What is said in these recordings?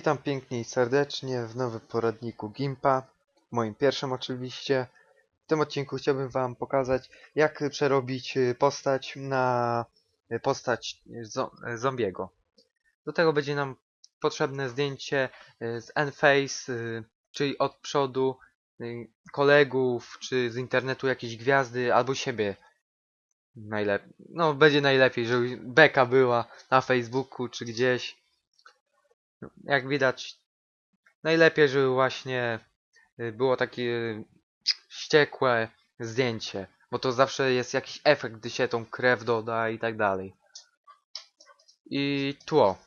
Witam pięknie i serdecznie w nowym poradniku Gimpa, moim pierwszym oczywiście. W tym odcinku chciałbym Wam pokazać, jak przerobić y, postać na y, postać zo zombiego. Do tego będzie nam potrzebne zdjęcie y, z Enface, y, czyli od przodu, y, kolegów, czy z internetu jakieś gwiazdy, albo siebie. Najlepiej. No, będzie najlepiej, żeby beka była na Facebooku, czy gdzieś. Jak widać, najlepiej, żeby właśnie y, było takie y, wściekłe zdjęcie, bo to zawsze jest jakiś efekt, gdy się tą krew doda i tak dalej. I tło.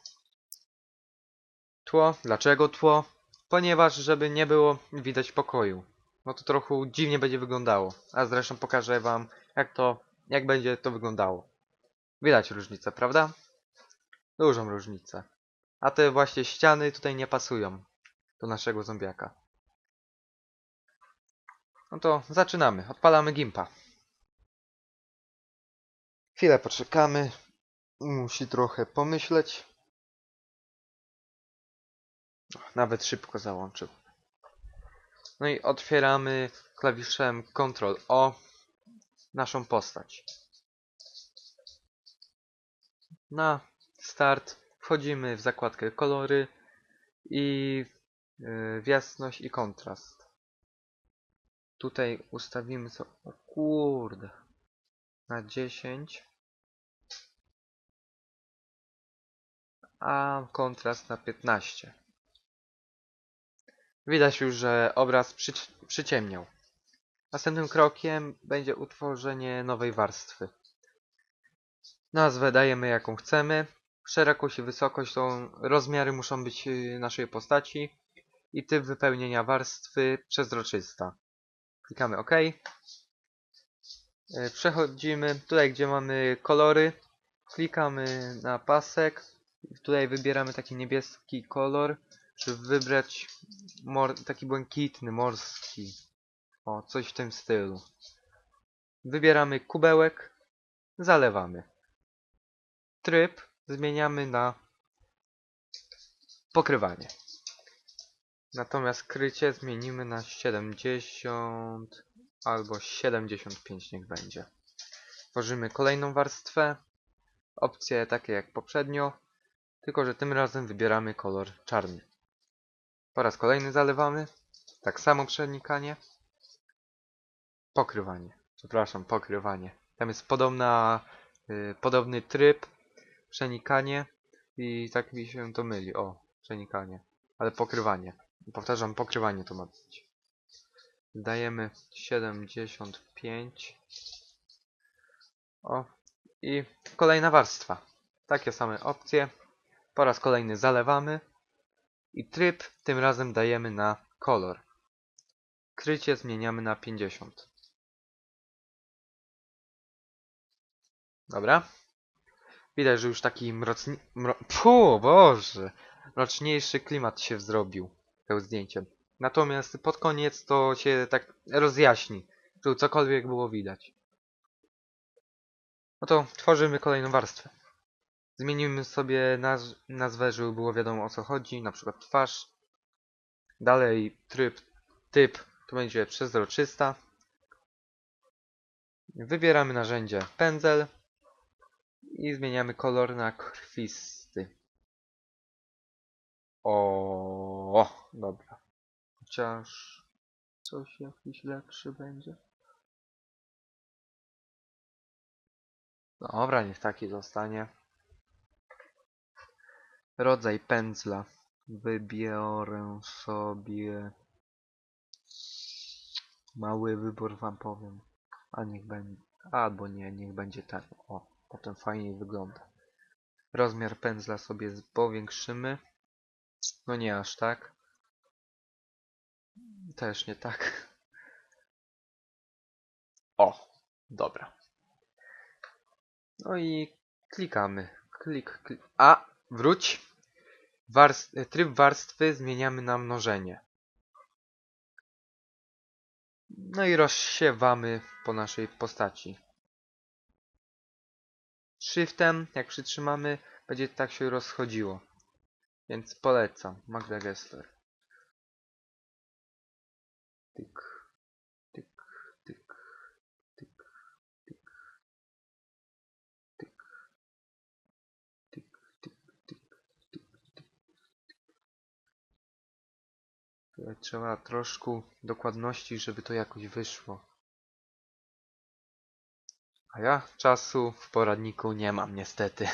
Tło. Dlaczego tło? Ponieważ, żeby nie było widać pokoju. No to trochę dziwnie będzie wyglądało. A zresztą pokażę wam, jak to, jak będzie to wyglądało. Widać różnicę, prawda? Dużą różnicę. A te właśnie ściany tutaj nie pasują do naszego zombiaka. No to zaczynamy. Odpalamy gimpa. Chwilę poczekamy. Musi trochę pomyśleć. Nawet szybko załączył. No i otwieramy klawiszem Ctrl O naszą postać. Na start wchodzimy w zakładkę kolory i yy, w jasność i kontrast. Tutaj ustawimy. O kurde. Na 10. A kontrast na 15. Widać już, że obraz przyci przyciemniał. Następnym krokiem będzie utworzenie nowej warstwy. Nazwę dajemy jaką chcemy. Szerokość i wysokość to rozmiary muszą być y, naszej postaci. I typ wypełnienia warstwy przezroczysta. Klikamy OK. Y, Przechodzimy tutaj, gdzie mamy kolory. Klikamy na pasek. Tutaj wybieramy taki niebieski kolor, żeby wybrać taki błękitny, morski. O, coś w tym stylu. Wybieramy kubełek, zalewamy. Tryb zmieniamy na pokrywanie. Natomiast krycie zmienimy na 70 albo 75 niech będzie. Tworzymy kolejną warstwę. Opcje takie jak poprzednio, tylko że tym razem wybieramy kolor czarny. Po raz kolejny zalewamy. Tak samo przenikanie. Pokrywanie. Przepraszam, pokrywanie. Tam jest podobna, y, podobny tryb. Przenikanie. I tak mi się to myli. O, przenikanie. Ale pokrywanie. Powtarzam, pokrywanie to ma być. Dajemy 75. O. I kolejna warstwa. Takie same opcje. Po raz kolejny zalewamy. I tryb tym razem dajemy na kolor. Krycie zmieniamy na 50. Dobra. Widać, że już taki mrocni... Mro... Puh, Boże! Mroczniejszy klimat się zrobił tym zdjęciem. Natomiast pod koniec to się tak rozjaśni, żeby cokolwiek było widać. No to tworzymy kolejną warstwę. Zmienimy sobie naz nazwę, żeby było wiadomo o co chodzi, na przykład twarz. Dalej tryb, typ to będzie przezroczysta. Wybieramy narzędzie pędzel i zmieniamy kolor na krwisty. O, dobra. Chociaż coś jakiś lepszy będzie. Dobra, niech taki zostanie. Rodzaj pędzla. Wybiorę sobie mały wybór wam powiem. A niech będzie. Albo nie, niech będzie ten. O, potem fajniej wygląda. Rozmiar pędzla sobie powiększymy. No nie aż tak. Też nie tak. O, dobra. No i klikamy. Klik, klik. A, wróć. Warst tryb warstwy zmieniamy na mnożenie. No i rozsiewamy po naszej postaci. Shiftem, jak przytrzymamy, będzie tak się rozchodziło. Więc polecam. Magda Gessler. Tyk, tyk, tyk, tyk, tyk, tyk, tyk, tyk, tyk, tyk, tyk. Trzeba troszkę dokładności, żeby to jakoś wyszło. A ja czasu w poradniku nie mam niestety.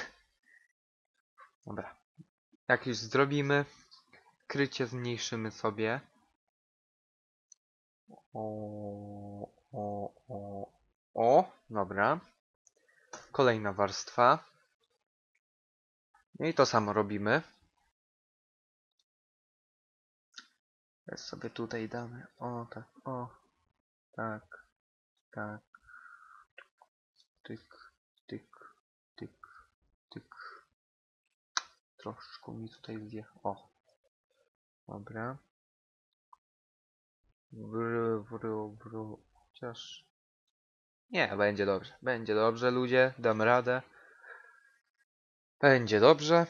Dobra. Jak już zrobimy, krycie zmniejszymy sobie. O, o, o, o, dobra. Kolejna warstwa. No i to samo robimy. Teraz sobie tutaj damy. O, tak, o, tak, tak. Tyk, tyk, tyk, tyk. Troszkę mi tutaj zjechał. O. Dobra. Wr, wr, wr. Chociaż... Nie, będzie dobrze. Będzie dobrze, ludzie. Dam radę. Będzie dobrze.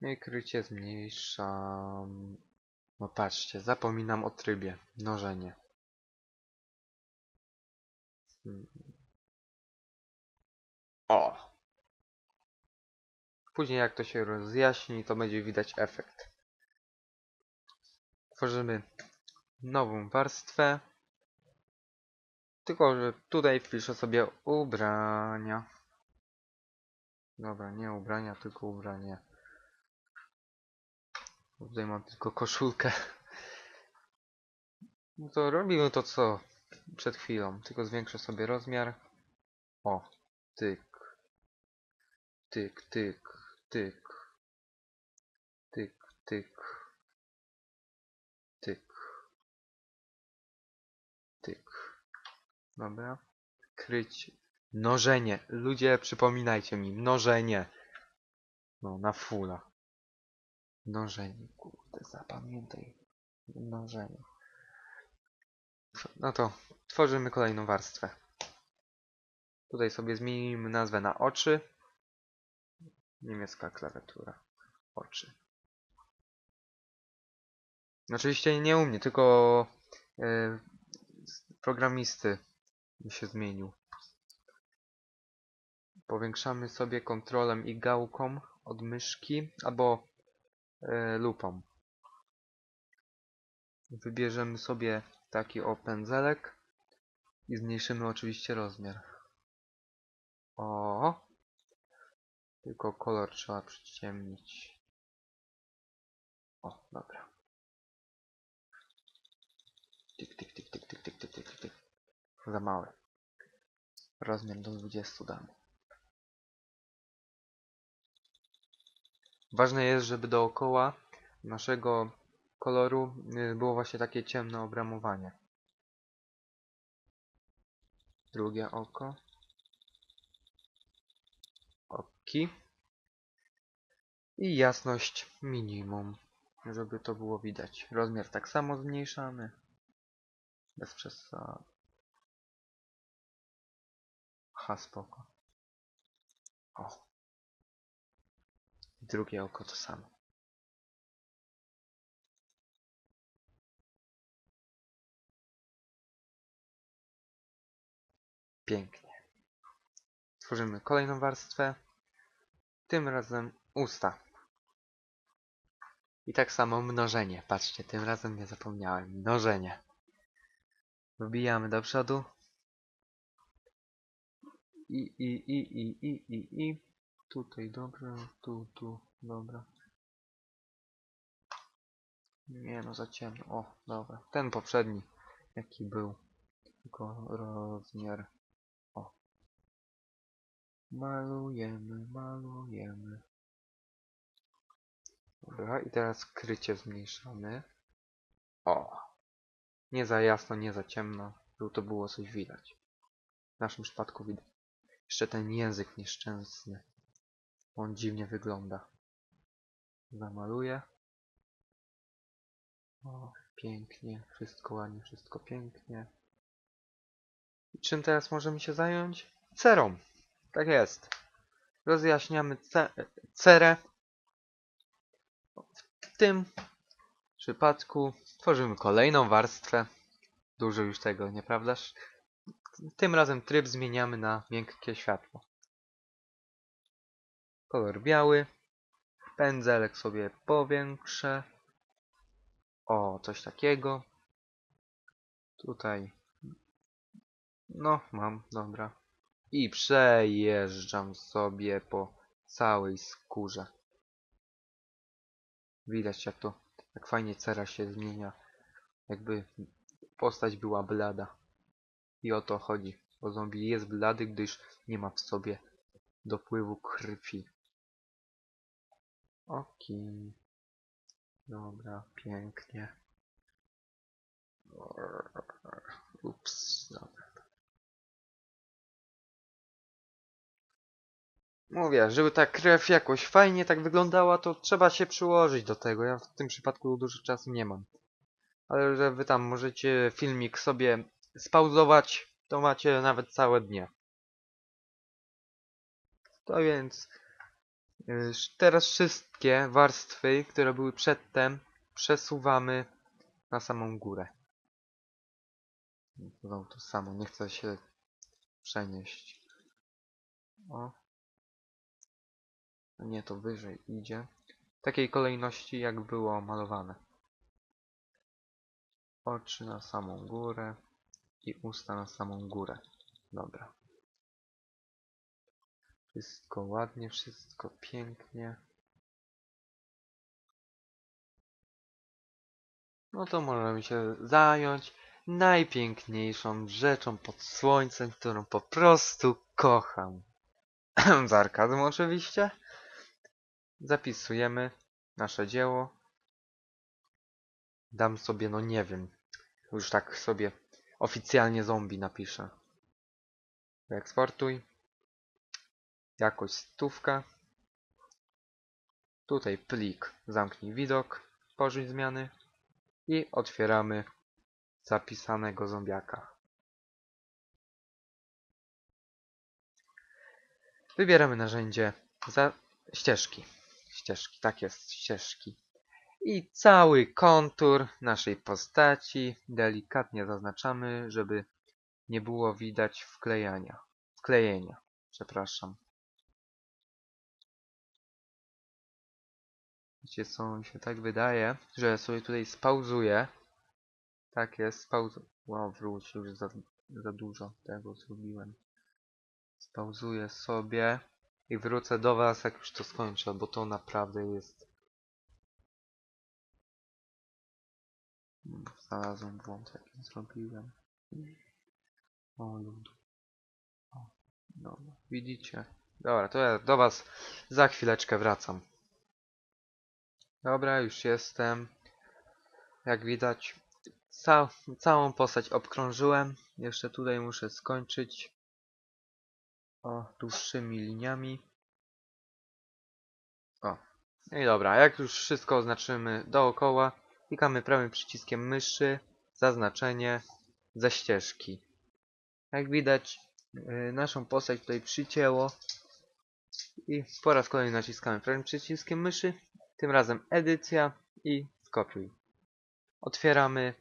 No I krycie zmniejszam. No patrzcie, zapominam o trybie. Mnożenie. Hmm. O! Później jak to się rozjaśni, to będzie widać efekt. Tworzymy nową warstwę. Tylko, że tutaj wpiszę sobie ubrania. Dobra, nie ubrania, tylko ubranie. Tutaj mam tylko koszulkę. No to robimy to co przed chwilą. Tylko zwiększę sobie rozmiar. O, tyk. Tyk, tyk, tyk. Tyk, tyk. Tyk. Tyk. Dobra. Kryć. Mnożenie. Ludzie, przypominajcie mi. Mnożenie. No, na fulla. Mnożenie. Kurde, zapamiętaj. Mnożenie. No to tworzymy kolejną warstwę. Tutaj sobie zmienimy nazwę na oczy. Niemiecka klawiatura. Oczy. Oczywiście nie u mnie, tylko e, programisty mi się zmienił. Powiększamy sobie kontrolem i gałką od myszki albo e, lupą. Wybierzemy sobie taki o pędzelek i zmniejszymy oczywiście rozmiar. O, tylko kolor trzeba przyciemnić. O, dobra. Tik, tik, tik, tik, tik, tik, tik, tik, tik. Za małe. Rozmiar do 20 damy. Ważne jest, żeby dookoła naszego koloru y, było właśnie takie ciemne obramowanie. Drugie oko. I jasność minimum, żeby to było widać. Rozmiar tak samo zmniejszamy. Bez przesady. Ha, spoko. O. I drugie oko to samo. Pięknie. Tworzymy kolejną warstwę. Tym razem usta. I tak samo mnożenie. Patrzcie, tym razem nie zapomniałem. Mnożenie. Wbijamy do przodu. I, i, i, i, i, i, i. Tutaj dobrze, tu, tu, dobra. Nie no, za ciemno. O, dobra. Ten poprzedni, jaki był. Tylko rozmiar. Malujemy, malujemy. Dobra, i teraz krycie zmniejszamy. O. Nie za jasno, nie za ciemno, żeby to było coś widać. W naszym przypadku widać. Jeszcze ten język nieszczęsny. On dziwnie wygląda. Zamaluję. O, pięknie. Wszystko ładnie, wszystko pięknie. I czym teraz możemy się zająć? Cerą. Tak jest. Rozjaśniamy ce cerę. w tym przypadku tworzymy kolejną warstwę. Dużo już tego, nieprawdaż? Tym razem tryb zmieniamy na miękkie światło. Kolor biały. Pędzelek sobie powiększę. O, coś takiego. Tutaj. No, mam, dobra. I przejeżdżam sobie po całej skórze. Widać jak to, jak fajnie cera się zmienia. Jakby postać była blada. I o to chodzi. Bo zombie jest blady, gdyż nie ma w sobie dopływu krwi. Okej. Dobra, pięknie. Ups, dobra. Mówię, żeby ta krew jakoś fajnie tak wyglądała, to trzeba się przyłożyć do tego. Ja w tym przypadku dużo czasu nie mam. Ale że wy tam możecie filmik sobie spauzować, to macie nawet całe dnie. To więc teraz wszystkie warstwy, które były przedtem, przesuwamy na samą górę. Znowu to samo, nie chcę się przenieść. O. Nie, to wyżej idzie. W takiej kolejności, jak było malowane. Oczy na samą górę i usta na samą górę. Dobra. Wszystko ładnie, wszystko pięknie. No to możemy się zająć najpiękniejszą rzeczą pod słońcem, którą po prostu kocham. Sarkazm oczywiście. Zapisujemy nasze dzieło. Dam sobie, no nie wiem, już tak sobie oficjalnie zombie napiszę. Eksportuj. Jakość stówka. Tutaj plik, zamknij widok, porzuć zmiany i otwieramy zapisanego zombiaka. Wybieramy narzędzie za ścieżki. Ścieżki, tak jest, ścieżki. I cały kontur naszej postaci delikatnie zaznaczamy, żeby nie było widać wklejania. Wklejenia, przepraszam. Wiecie co, mi się tak wydaje, że sobie tutaj spauzuję. Tak jest, spauzu... Wow, wróć, już za, za dużo tego zrobiłem. Spauzuję sobie i wrócę do was, jak już to skończę, bo to naprawdę jest... Znalazłem błąd, jaki zrobiłem. O, lud. O, dobra, widzicie? Dobra, to ja do was za chwileczkę wracam. Dobra, już jestem. Jak widać, ca całą postać obkrążyłem. Jeszcze tutaj muszę skończyć. O, dłuższymi liniami. O. No i dobra, jak już wszystko oznaczymy dookoła, klikamy prawym przyciskiem myszy, zaznaczenie ze ścieżki. Jak widać, yy, naszą postać tutaj przycięło. I po raz kolejny naciskamy prawym przyciskiem myszy, tym razem edycja i skopiuj. Otwieramy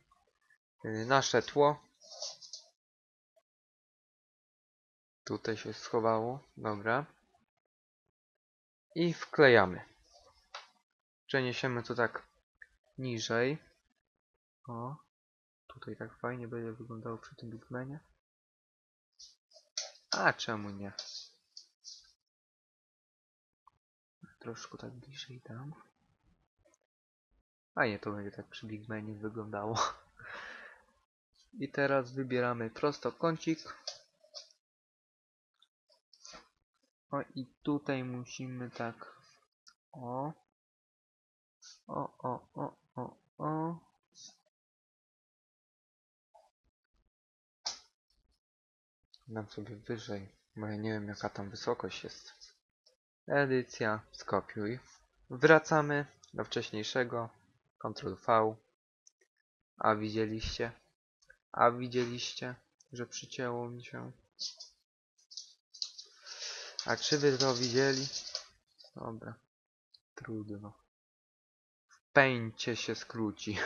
yy, nasze tło. Tutaj się schowało, dobra. I wklejamy. Przeniesiemy to tak niżej. O, tutaj tak fajnie będzie wyglądało przy tym Bigmanie. A czemu nie? Troszkę tak bliżej dam. A nie, to będzie tak przy Bigmanie wyglądało. I teraz wybieramy prostokącik. O i tutaj musimy tak. O. O, o, o, o, o. Dam sobie wyżej, bo ja nie wiem jaka tam wysokość jest. Edycja, skopiuj. Wracamy do wcześniejszego. Ctrl V. A widzieliście? A widzieliście, że przycięło mi się? A czy wy to widzieli? Dobra. Trudno. pęcie się skróci.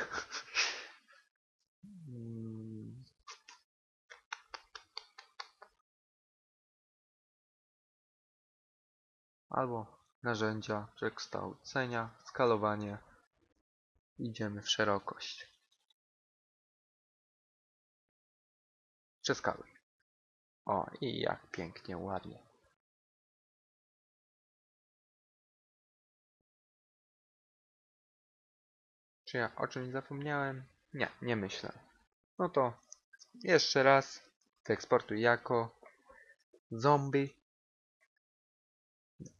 Mm. Albo narzędzia przekształcenia, skalowanie. Idziemy w szerokość. Przeskaluj. O, i jak pięknie, ładnie. Czy ja o czymś zapomniałem? Nie, nie myślę. No to jeszcze raz wyeksportuj jako zombie.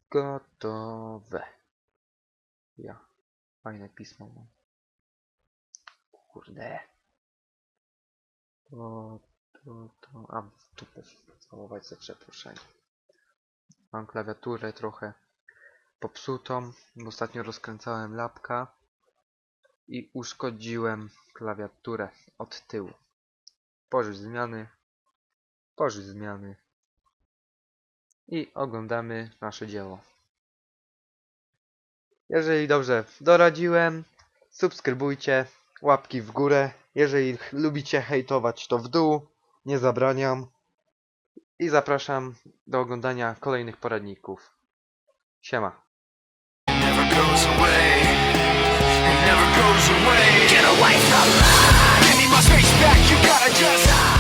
Gotowe. Ja. Fajne pismo mam. Kurde. To, to, to. A, tu całować za przeproszenie. Mam klawiaturę trochę popsutą. Ostatnio rozkręcałem lapka i uszkodziłem klawiaturę od tyłu. Pożyć zmiany. Pożyć zmiany. I oglądamy nasze dzieło. Jeżeli dobrze doradziłem, subskrybujcie, łapki w górę. Jeżeli lubicie hejtować, to w dół. Nie zabraniam. I zapraszam do oglądania kolejnych poradników. Siema. Never goes away. Get away from me. Give me my space back. You gotta just.